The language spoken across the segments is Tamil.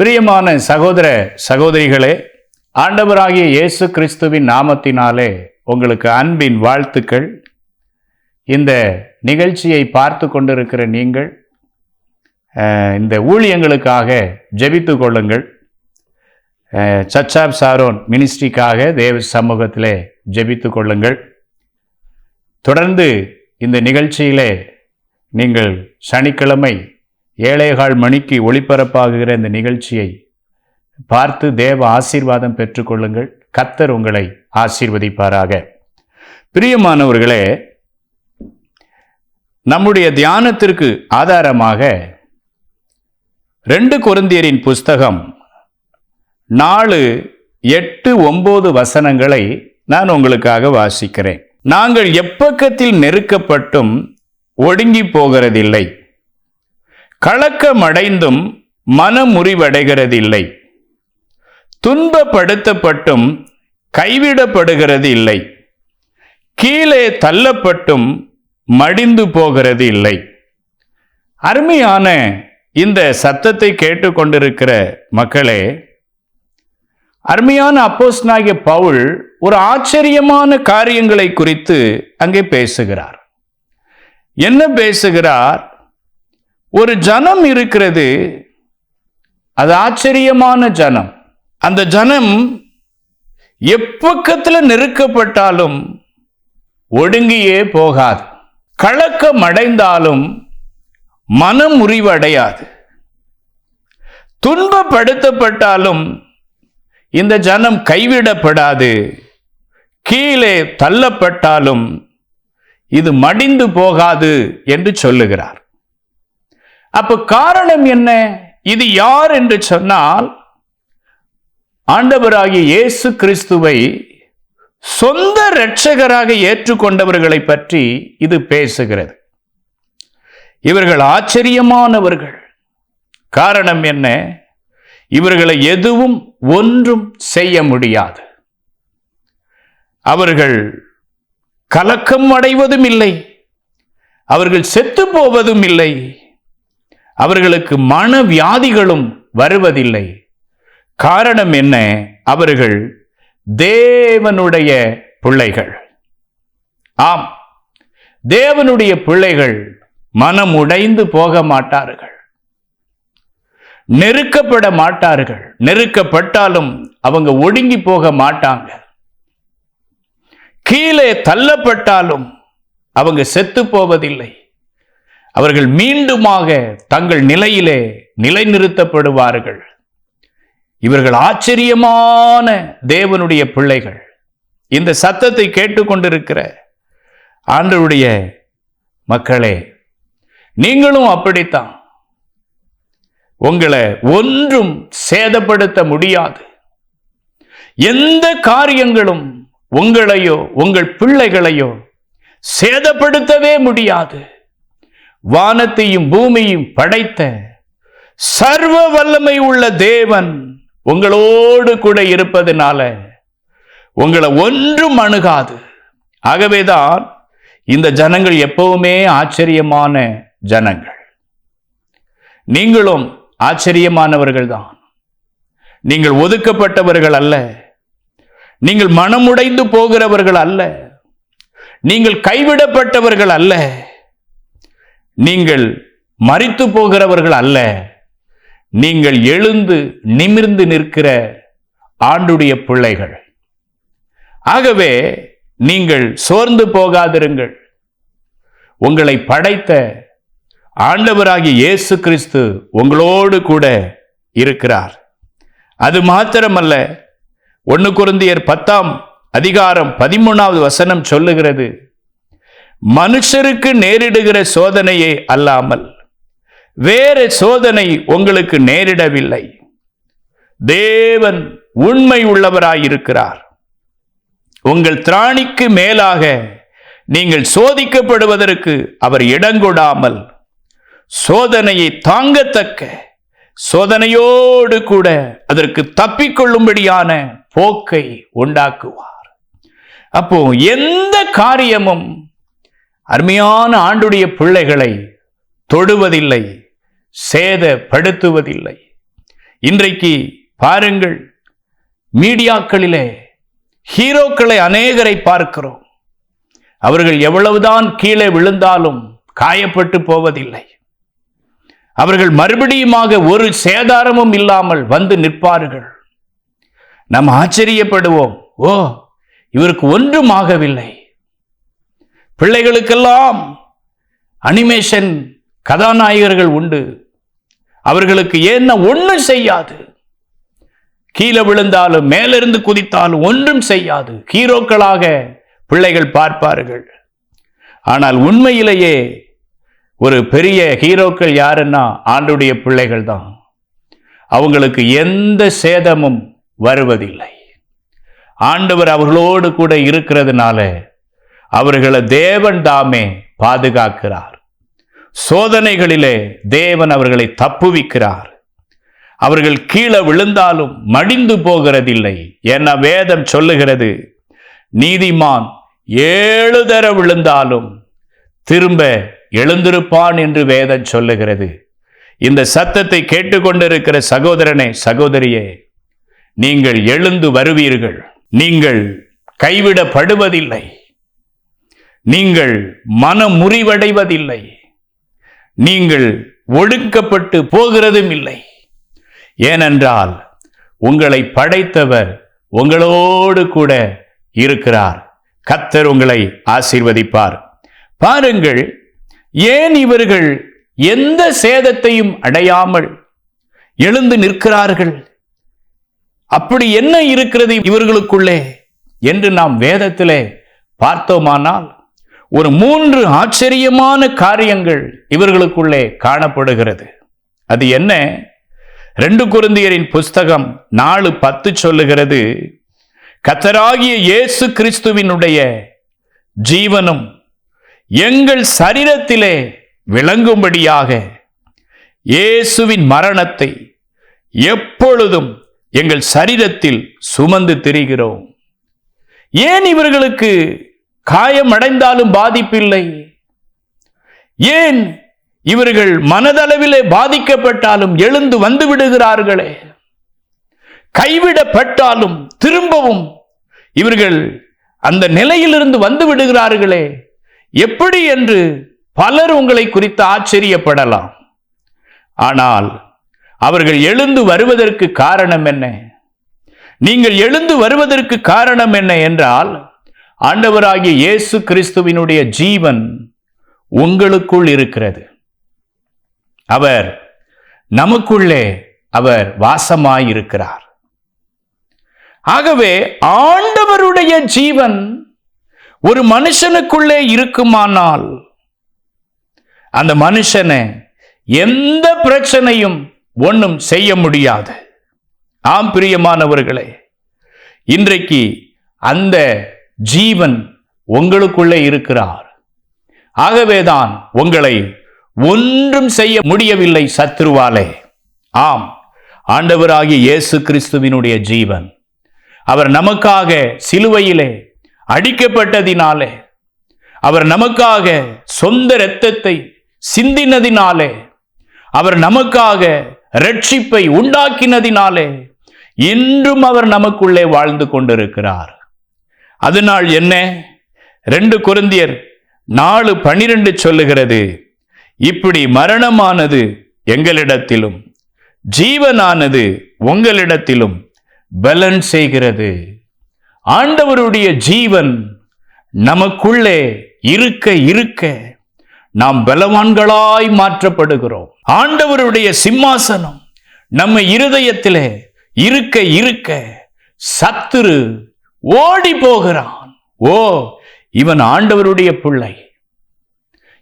பிரியமான சகோதர சகோதரிகளே ஆண்டவராகிய இயேசு கிறிஸ்துவின் நாமத்தினாலே உங்களுக்கு அன்பின் வாழ்த்துக்கள். இந்த நிகழ்ச்சியை பார்த்து கொண்டிருக்கிற நீங்கள் இந்த ஊழியங்களுக்காக ஜெபித்து கொள்ளுங்கள். சச்சாப் சாரோன் மினிஸ்ட்ரிக்காக தேவ சமூகத்திலே ஜெபித்து கொள்ளுங்கள். தொடர்ந்து இந்த நிகழ்ச்சியிலே நீங்கள் சனிக்கிழமை ஏழேகால் மணிக்கு ஒளிபரப்பாகுகிற இந்த நிகழ்ச்சியை பார்த்து தேவ ஆசீர்வாதம் பெற்றுக்கொள்ளுங்கள். கத்தர் உங்களை ஆசீர்வதிப்பாராக. பிரியமானவர்களே நம்முடைய தியானத்திற்கு ஆதாரமாக ரெண்டு கொரிந்தியரின் புஸ்தகம் நாலு எட்டு ஒன்பது வசனங்களை நான் உங்களுக்காக வாசிக்கிறேன். நாங்கள் எப்பக்கத்தில் நெருக்கப்பட்டும் ஒடுங்கி போகிறதில்லை. கலக்கமடைந்தும் மனமுறிவடைகிறதில்லை. துன்பப்படுத்தப்பட்டும் கைவிடப்படுகிறது இல்லை கீழே தள்ளப்பட்டும் மடிந்து போகிறது இல்லை அருமையான இந்த சத்தத்தை கேட்டுக்கொண்டிருக்கிற மக்களே அருமையான அப்போஸ்தலனாகிய பவுல் ஒரு ஆச்சரியமான காரியங்களை குறித்து அங்கே பேசுகிறார். என்ன பேசுகிறார்? ஒரு ஜனம் இருக்கிறது அது ஆச்சரியமான ஜனம். அந்த ஜனம் எப்பக்கத்தில் நெருக்கப்பட்டாலும் ஒடுங்கியே போகாது. கலக்கம் அடைந்தாலும் மனம் முறிவடையாது. துன்பப்படுத்தப்பட்டாலும் இந்த ஜனம் கைவிடப்படாது. கீழே தள்ளப்பட்டாலும் இது மடிந்து போகாது என்று சொல்லுகிறார். அப்ப காரணம் என்ன? இது யார் என்று சொன்னால் ஆண்டவராகிய இயேசு கிறிஸ்துவை சொந்த இரட்சகராக ஏற்றுக்கொண்டவர்களை பற்றி இது பேசுகிறது. இவர்கள் ஆச்சரியமானவர்கள். காரணம் என்ன? இவர்களை எதுவும் ஒன்றும் செய்ய முடியாது. அவர்கள் கலக்கம் அடைவதும் இல்லை. அவர்கள் செத்து போவதும் இல்லை. அவர்களுக்கு மன வியாதிகளும் வருவதில்லை. காரணம் என்ன? அவர்கள் தேவனுடைய பிள்ளைகள். ஆம். தேவனுடைய பிள்ளைகள் மனம் உடைந்து போக மாட்டார்கள். நெருக்கப்பட மாட்டார்கள். நெருக்கப்பட்டாலும் அவங்க ஒடுங்கி போக மாட்டாங்க. கீழே தள்ளப்பட்டாலும் அவங்க செத்து போவதில்லை. அவர்கள் மீண்டுமாக தங்கள் நிலையிலே நிலைநிறுத்தப்படுவார்கள். இவர்கள் ஆச்சரியமான தேவனுடைய பிள்ளைகள். இந்த சத்தத்தை கேட்டுக்கொண்டிருக்கிற ஆண்டருடைய மக்களே நீங்களும் அப்படித்தான். உங்களை ஒன்றும் சேதப்படுத்த முடியாது. எந்த காரியங்களும் உங்களையோ உங்கள் பிள்ளைகளையோ சேதப்படுத்தவே முடியாது. வானத்தையும் பூமியும் படைத்த சர்வ வல்லமை உள்ள தேவன் உங்களோடு கூட இருப்பதனால உங்களை ஒன்றும் அணுகாது. ஆகவேதான் இந்த ஜனங்கள் எப்பவுமே ஆச்சரியமான ஜனங்கள். நீங்களும் ஆச்சரியமானவர்கள் தான் நீங்கள் ஒதுக்கப்பட்டவர்கள் அல்ல. நீங்கள் மனமுடைந்து போகிறவர்கள் அல்ல. நீங்கள் கைவிடப்பட்டவர்கள் அல்ல. நீங்கள் மறித்து போகிறவர்கள் அல்ல. நீங்கள் எழுந்து நிமிர்ந்து நிற்கிற ஆண்டுடைய பிள்ளைகள். ஆகவே நீங்கள் சோர்ந்து போகாதிருங்கள். உங்களை படைத்த ஆண்டவராகிய இயேசு கிறிஸ்து உங்களோடு கூட இருக்கிறார். அது மாத்திரமல்ல ஒன்று குருந்தியர் பத்தாம் அதிகாரம் பதிமூணாவது வசனம் சொல்லுகிறது. மனுஷருக்கு நேரிடுகிற சோதனையே அல்லாமல் வேறு சோதனை உங்களுக்கு நேரிடவில்லை. தேவன் உண்மை உள்ளவராயிருக்கிறார். உங்கள் திராணிக்கு மேலாக நீங்கள் சோதிக்கப்படுவதற்கு அவர் இடங்கொடாமல் சோதனையை தாங்கத்தக்க சோதனையோடு கூட அதற்கு தப்பிக்கொள்ளும்படியான போக்கை உண்டாக்குவார். அப்போ எந்த காரியமும் அருமையான ஆண்டுடைய பிள்ளைகளை தொடுவதில்லை சேதப்படுத்துவதில்லை. இன்றைக்கு பாருங்கள் மீடியாக்களிலே ஹீரோக்களை அநேகரை பார்க்கிறோம். அவர்கள் எவ்வளவுதான் கீழே விழுந்தாலும் காயப்பட்டு போவதில்லை. அவர்கள் மறுபடியுமாக ஒரு சேதாரமும் இல்லாமல் வந்து நிற்பார்கள். நாம் ஆச்சரியப்படுவோம் ஓ இவருக்கு ஒன்றும் ஆகவில்லை. பிள்ளைகளுக்கெல்லாம் அனிமேஷன் கதாநாயகர்கள் உண்டு. அவர்களுக்கு என்ன ஒன்றும் செய்யாது. கீழே விழுந்தாலும் மேலிருந்து குதித்தாலும் ஒன்றும் செய்யாது. ஹீரோக்களாக பிள்ளைகள் பார்ப்பார்கள். ஆனால் உண்மையிலேயே ஒரு பெரிய ஹீரோக்கள் யாருன்னா ஆண்டுடைய பிள்ளைகள் தான். அவங்களுக்கு எந்த சேதமும் வருவதில்லை. ஆண்டவர் அவர்களோடு கூட இருக்கிறதுனால அவர்களை தேவன் தாமே பாதுகாக்கிறார். சோதனைகளிலே தேவன் அவர்களை தப்புவிக்கிறார். அவர்கள் கீழே விழுந்தாலும் மடிந்து போகிறதில்லை. என வேதம் சொல்லுகிறது நீதிமான் ஏழு தர விழுந்தாலும் திரும்ப எழுந்திருப்பான் என்று வேதம் சொல்லுகிறது. இந்த சத்தத்தை கேட்டுக்கொண்டிருக்கிற சகோதரனே சகோதரியே நீங்கள் எழுந்து வருவீர்கள். நீங்கள் கைவிடப்படுவதில்லை. நீங்கள் மன முறிவடைவதில்லை நீங்கள் ஒடுக்கப்பட்டு போகிறதும் இல்லை ஏனென்றால் உங்களை படைத்தவர் உங்களோடு கூட இருக்கிறார். கத்தர் உங்களை ஆசீர்வதிப்பார். பாருங்கள் ஏன் இவர்கள் எந்த சேதத்தையும் அடையாமல் எழுந்து நிற்கிறார்கள்? அப்படி என்ன இருக்கிறது இவர்களுக்குள்ளே? என்று நாம் வேதத்திலே பார்த்தோமானால் ஒரு மூன்று ஆச்சரியமான காரியங்கள் இவர்களுக்குள்ளே காணப்படுகிறது. அது என்ன? ரெண்டு குருந்தியரின் புஸ்தகம் நாலு பத்து சொல்லுகிறது கத்தராகிய இயேசு கிறிஸ்துவினுடைய ஜீவனும் எங்கள் சரீரத்திலே விளங்கும்படியாக இயேசுவின் மரணத்தை எப்பொழுதும் எங்கள் சரீரத்தில் சுமந்து திரிகிறோம். ஏன் இவர்களுக்கு காயம் அடைந்தாலும் பாதிப்பில்லை. ஏன் இவர்கள் மனதளவிலே பாதிக்கப்பட்டாலும் எழுந்து வந்து விடுகிறார்களே? கைவிடப்பட்டாலும் திரும்பவும் இவர்கள் அந்த நிலையிலிருந்து வந்து விடுகிறார்களே? எப்படி என்று பலர் உங்களை குறித்து ஆச்சரியப்படலாம். ஆனால் அவர்கள் எழுந்து வருவதற்கு காரணம் என்ன? நீங்கள் எழுந்து வருவதற்கு காரணம் என்ன என்றால் ஆண்டவராகிய இயேசு கிறிஸ்துவினுடைய ஜீவன் உங்களுக்குள் இருக்கிறது. அவர் நமக்குள்ளே அவர் வாசமாயிருக்கிறார். ஆகவே ஆண்டவருடைய ஜீவன் ஒரு மனுஷனுக்குள்ளே இருக்குமானால் அந்த மனுஷனை எந்த பிரச்சனையும் ஒன்றும் செய்ய முடியாது. ஆம் பிரியமானவர்களே இன்றைக்கு அந்த ஜீவன் உங்களுக்குள்ளே இருக்கிறார். ஆகவேதான் உங்களை ஒன்றும் செய்ய முடியவில்லை சத்ருவாலே. ஆம் ஆண்டவராகிய இயேசு கிறிஸ்துவினுடைய ஜீவன். அவர் நமக்காக சிலுவையிலே அடிக்கப்பட்டதினாலே அவர் நமக்காக சொந்த இரத்தத்தை சிந்தினதினாலே அவர் நமக்காக ரட்சிப்பை உண்டாக்கினதினாலே இன்றும் அவர் நமக்குள்ளே வாழ்ந்து கொண்டிருக்கிறார். அதனால் என்ன? ரெண்டு குருந்தியர் நாலு பனிரெண்டு சொல்லுகிறது. இப்படி மரணமானது எங்களிடத்திலும் ஜீவனானது உங்களிடத்திலும் பலன் செய்கிறது. ஆண்டவருடைய ஜீவன் நமக்குள்ளே இருக்க இருக்க நாம் பலவான்களாய் மாற்றப்படுகிறோம். ஆண்டவருடைய சிம்மாசனம் நம்ம இருதயத்திலே இருக்க இருக்க சத்துரு ஓடி போகிறான். ஓ இவன் ஆண்டவருடைய பிள்ளை.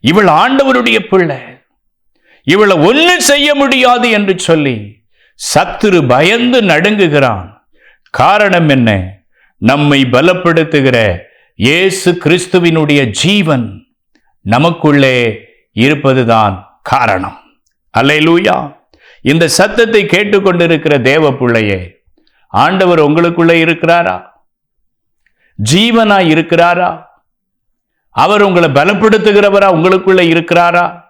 இவள் ஆண்டவருடைய பிள்ளை. இவளை ஒண்ணு செய்ய முடியாது என்று சொல்லி சத்துரு பயந்து நடுங்குகிறான். காரணம் என்ன? நம்மை பலப்படுத்துகிற இயேசு கிறிஸ்துவினுடைய ஜீவன் நமக்குள்ளே இருப்பதுதான் காரணம். அல்லேலூயா. இந்த சத்தத்தை கேட்டுக்கொண்டிருக்கிற தேவ பிள்ளையே ஆண்டவர் உங்களுக்குள்ளே இருக்கிறாரா? ஜீவனா இருக்கிறாரா? அவர் உங்களை பலப்படுத்துகிறவரா உங்களுக்குள்ள இருக்கிறாரா?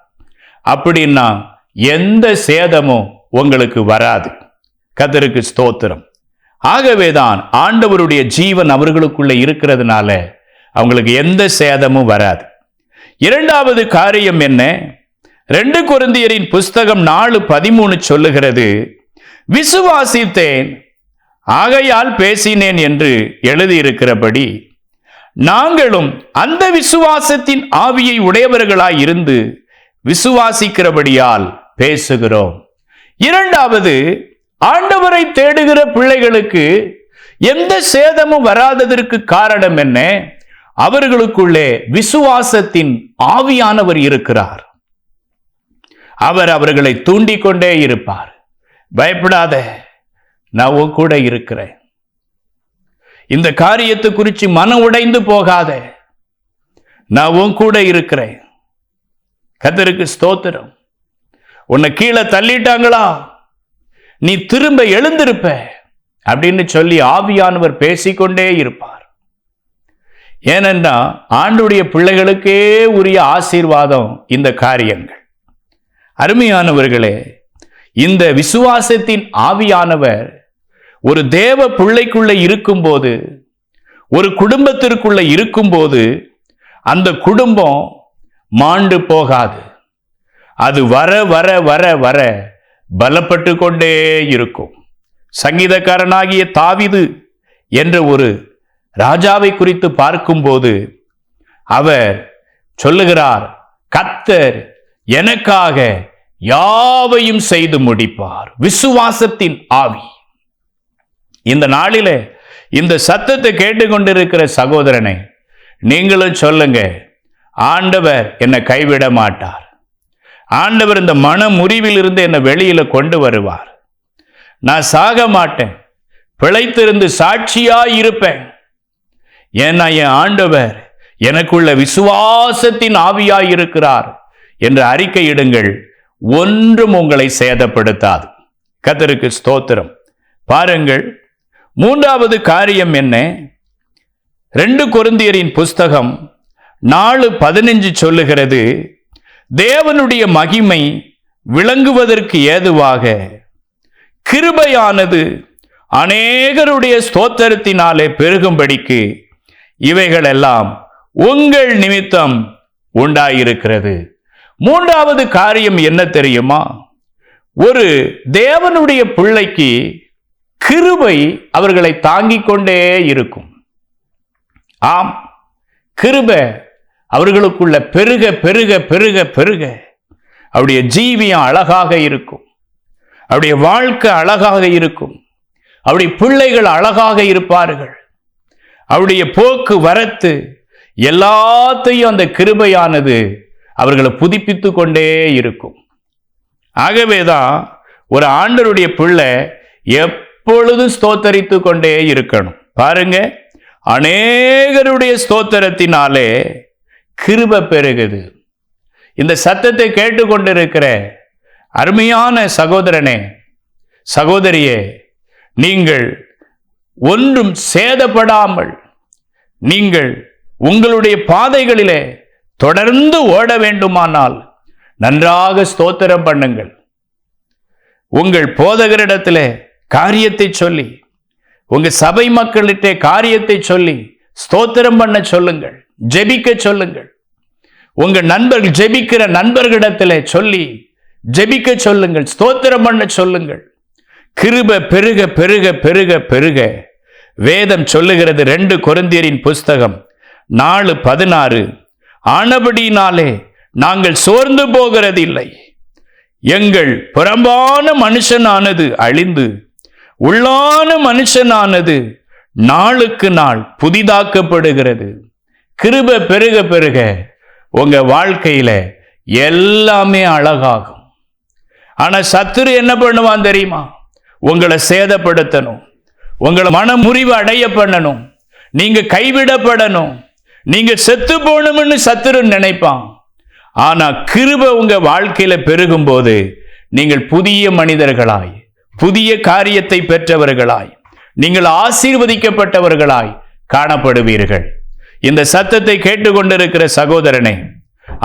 அப்படின்னா எந்த சேதமும் உங்களுக்கு வராது. கதருக்கு ஸ்தோத்திரம். ஆகவேதான் ஆண்டவருடைய ஜீவன் அவர்களுக்குள்ள இருக்கிறதுனால அவங்களுக்கு எந்த சேதமும் வராது. இரண்டாவது காரியம் என்ன? ரெண்டு குருந்தியரின் புஸ்தகம் நாலு பதிமூணு சொல்லுகிறது விசுவாசித்தேன் ஆகையால் பேசினேன் என்று எழுதியிருக்கிறபடி நாங்களும் அந்த விசுவாசத்தின் ஆவியை உடையவர்களாய் இருந்து விசுவாசிக்கிறபடியால் பேசுகிறோம். இரண்டாவது ஆண்டவரை தேடுகிற பிள்ளைகளுக்கு எந்த சேதமும் வராததற்கு காரணம் என்ன? அவர்களுக்குள்ளே விசுவாசத்தின் ஆவியானவர் இருக்கிறார். அவர் அவர்களை தூண்டிக் கொண்டே இருப்பார். பயப்படாத. நான் உன் கூட இருக்கிறேன். இந்த காரியத்தை குறித்து மனம் உடைந்து போகாத. நான் உன் கூட இருக்கிறேன். கத்தருக்கு ஸ்தோத்திரம். உன்னை கீழே தள்ளிட்டாங்களா? நீ திரும்ப எழுந்திருப்ப அப்படின்னு சொல்லி ஆவியானவர் பேசிக்கொண்டே இருப்பார். ஏனென்றா ஆண்டுடைய பிள்ளைகளுக்கே உரிய ஆசீர்வாதம் இந்த காரியங்கள். அருமையானவர்களே இந்த விசுவாசத்தின் ஆவியானவர் ஒரு தேவ பிள்ளைக்குள்ள இருக்கும்போது ஒரு குடும்பத்திற்குள்ள இருக்கும்போது அந்த குடும்பம் மாண்டு போகாது. அது வர வர வர வர பலப்பட்டு கொண்டே இருக்கும். சங்கீதக்காரனாகிய தாவிது என்ற ஒரு ராஜாவை குறித்து பார்க்கும்போது அவர் சொல்லுகிறார் கத்தர் எனக்காக யாவையும் செய்து முடிப்பார். விசுவாசத்தின் ஆவி. இந்த நாளிலே இந்த சத்தத்தை கேட்டுக்கொண்டிருக்கிற சகோதரனை நீங்களும் சொல்லுங்க ஆண்டவர் என்னை கைவிட மாட்டார். ஆண்டவர் இந்த மன முறிவிலிருந்து என்னை வெளியில கொண்டு வருவார். நான் சாக மாட்டேன் பிழைத்திருந்து சாட்சியாய் இருப்பேன். ஏன்னா என் ஆண்டவர் எனக்குள்ள விசுவாசத்தின் ஆவியாய் இருக்கிறார் என்று அறிக்கையிடுங்கள் ஒன்றும் உங்களை சேதப்படுத்தாது. கதருக்கு ஸ்தோத்திரம். பாருங்கள் மூன்றாவது காரியம் என்ன? ரெண்டு கொருந்தியரின் புஸ்தகம் நாலு பதினஞ்சு சொல்லுகிறது தேவனுடைய மகிமை விளங்குவதற்கு ஏதுவாக? கிருபையானது அநேகருடைய ஸ்தோத்திரத்தினாலே பெருகும்படிக்கு இவைகளெல்லாம் உங்கள் நிமித்தம் உண்டாயிருக்கிறது. மூன்றாவது காரியம் என்ன தெரியுமா? ஒரு தேவனுடைய பிள்ளைக்கு கிருபை அவர்களை தாங்கிக் கொண்டே இருக்கும். ஆம் கிருபை அவர்களுக்குள்ள பெருக பெருக பெருக பெருக. அவருடைய ஜீவியம் அழகாக இருக்கும். அவருடைய வாழ்க்கை அழகாக இருக்கும். அவருடைய பிள்ளைகள் அழகாக இருப்பார்கள். அவருடைய போக்கு வரத்து எல்லாத்தையும் அந்த கிருபையானது அவர்களை புதுப்பித்து கொண்டே இருக்கும். ஆகவேதான் ஒரு ஆண்டருடைய பிள்ளை எப் எப்பொழுதும் ஸ்தோத்தரித்து கொண்டே இருக்கணும். பாருங்க அநேகருடைய ஸ்தோத்திரத்தினாலே கிருப பெருகுது. இந்த சத்தத்தை கேட்டுக்கொண்டிருக்கிற அருமையான சகோதரனே சகோதரியே நீங்கள் ஒன்றும் சேதப்படாமல் நீங்கள் உங்களுடைய பாதைகளிலே தொடர்ந்து ஓட வேண்டுமானால் நன்றாக ஸ்தோத்திரம் பண்ணுங்கள். உங்கள் போதகரிடத்திலே காரியத்தை சொல்லி உங்கள் சபை மக்களிட்டே காரியத்தை சொல்லி ஸ்தோத்திரம் பண்ண சொல்லுங்கள் ஜெபிக்க சொல்லுங்கள். உங்கள் நண்பர்கள் ஜெபிக்கிற நண்பர்களிடத்திலே சொல்லி ஜெபிக்க சொல்லுங்கள் ஸ்தோத்திரம் பண்ண சொல்லுங்கள். கிருப பெருக பெருக பெருக பெருக. வேதம் சொல்லுகிறது ரெண்டு கொரிந்தியரின் புஸ்தகம் நாலு பதினாறு. ஆனபடியினாலே நாங்கள் சோர்ந்து போகிறதில்லை. எங்கள் புறம்பான மனுஷனானது அழிந்து உள்ளான மனுஷனானது நாளுக்கு நாள் புதிதாக்கப்படுகிறது. கிருப பெருக பெருக உங்க வாழ்க்கையில எல்லாமே அழகாகும். ஆனா சத்துரு என்ன பண்ணுவான் தெரியுமா? உங்களை சேதப்படுத்தணும். உங்களை மன முறிவு அடைய பண்ணணும். நீங்க கைவிடப்படணும். நீங்க செத்து போகணும்னு சத்துரு நினைப்பான். ஆனா கிருப உங்க வாழ்க்கையில பெருகும் போது நீங்கள் புதிய மனிதர்களாய் புதிய காரியத்தை பெற்றவர்களாய் நீங்கள் ஆசீர்வதிக்கப்பட்டவர்களாய் காணப்படுவீர்கள். இந்த சத்தத்தை கேட்டுக்கொண்டிருக்கிற சகோதரனே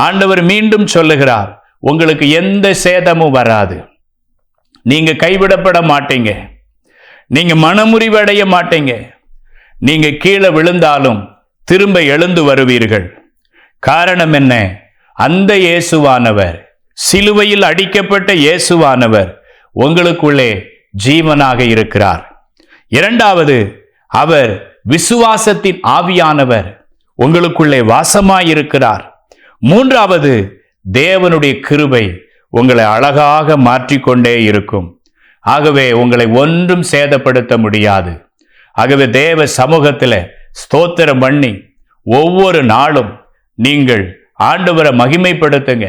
ஆண்டவர் மீண்டும் சொல்லுகிறார் உங்களுக்கு எந்த சேதமும் வராது. நீங்க கைவிடப்பட மாட்டீங்க. நீங்க மனமுறிவடைய மாட்டீங்க. நீங்க கீழே விழுந்தாலும் திரும்ப எழுந்து வருவீர்கள். காரணம் என்ன? அந்த இயேசுவானவர் சிலுவையில் அடிக்கப்பட்ட இயேசுவானவர் உங்களுக்குள்ளே ஜீவனாக இருக்கிறார். இரண்டாவது அவர் விசுவாசத்தின் ஆவியானவர். உங்களுக்குள்ளே வாசமாயிருக்கிறார் மூன்றாவது தேவனுடைய கிருபை உங்களை அழகாக மாற்றிக்கொண்டே இருக்கும். ஆகவே உங்களை ஒன்றும் சேதப்படுத்த முடியாது. ஆகவே தேவ சமூகத்தில் ஸ்தோத்திரம் பண்ணி ஒவ்வொரு நாளும் நீங்கள் ஆண்டவரை மகிமைப்படுத்துங்க.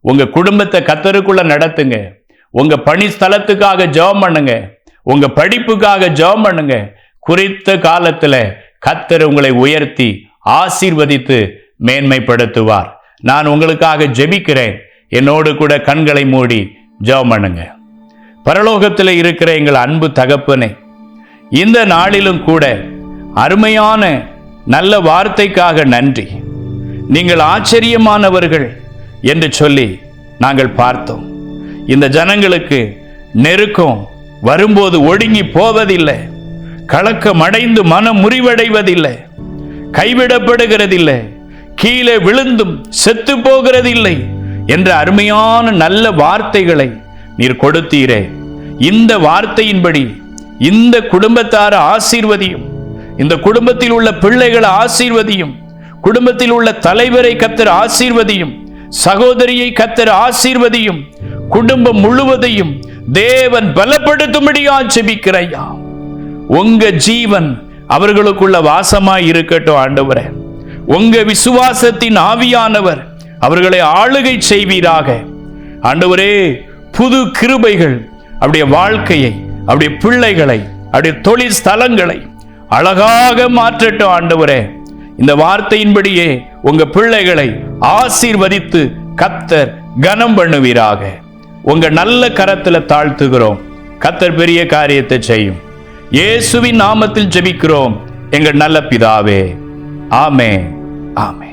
உங்கள் குடும்பத்தை கத்தருக்குள்ளே நடத்துங்க. உங்க பணி ஸ்தலத்துக்காக ஜெபம் பண்ணுங்க. உங்க படிப்புக்காக ஜெபம் பண்ணுங்க. குறித்த காலத்துல கத்தர் உங்களை உயர்த்தி ஆசீர்வதித்து மேன்மைப்படுத்துவார். நான் உங்களுக்காக ஜெபிக்கிறேன். என்னோடு கூட கண்களை மூடி ஜெபம் பண்ணுங்க. பரலோகத்தில் இருக்கிற எங்கள் அன்பு தகப்பனே இந்த நாளிலும் கூட அருமையான நல்ல வார்த்தைக்காக நன்றி. நீங்கள் ஆச்சரியமானவர்கள் என்று சொல்லி நாங்கள் பார்த்தோம். இந்த ஜனங்களுக்கு நெருக்கம் வரும்போது ஒடுங்கி போவதில்லை. கலக்கம் அடைந்து மனம் முறிவடைவதில்லை. கைவிடப்படுகிறதில்லை. கீழே விழுந்தும் செத்து போகிறதில்லை என்ற அருமையான நல்ல வார்த்தைகளை நீர் கொடுத்தீரே. இந்த வார்த்தையின்படி இந்த குடும்பத்தார ஆசீர்வதியும் இந்த குடும்பத்தில் உள்ள பிள்ளைகளை ஆசீர்வதியும் குடும்பத்தில் உள்ள தலைவரை கத்தர் ஆசீர்வதியும் சகோதரியை கத்தர் ஆசீர்வதியும் குடும்பம் முழுவதையும் தேவன் பலப்படுத்தும்படியா செபிக்கிறையா உங்க ஜீவன் அவர்களுக்குள்ள வாசமாய் இருக்கட்டும் ஆண்டவரே. உங்க விசுவாசத்தின் ஆவியானவர் அவர்களை ஆளுகை செய்வீராக. ஆண்டவரே புது கிருபைகள் அவருடைய வாழ்க்கையை அவருடைய பிள்ளைகளை அவருடைய தொழில் ஸ்தலங்களை அழகாக மாற்றட்டும் ஆண்டவரே. இந்த வார்த்தையின்படியே உங்க பிள்ளைகளை ஆசீர்வதித்து கத்தர் கனம் பண்ணுவீராக உங்க நல்ல கரத்துல தாழ்த்துகிறோம். கத்தர் பெரிய காரியத்தை செய்யும். இயேசுவின் நாமத்தில் ஜெபிக்கிறோம். எங்கள் நல்ல பிதாவே. ஆமே ஆமே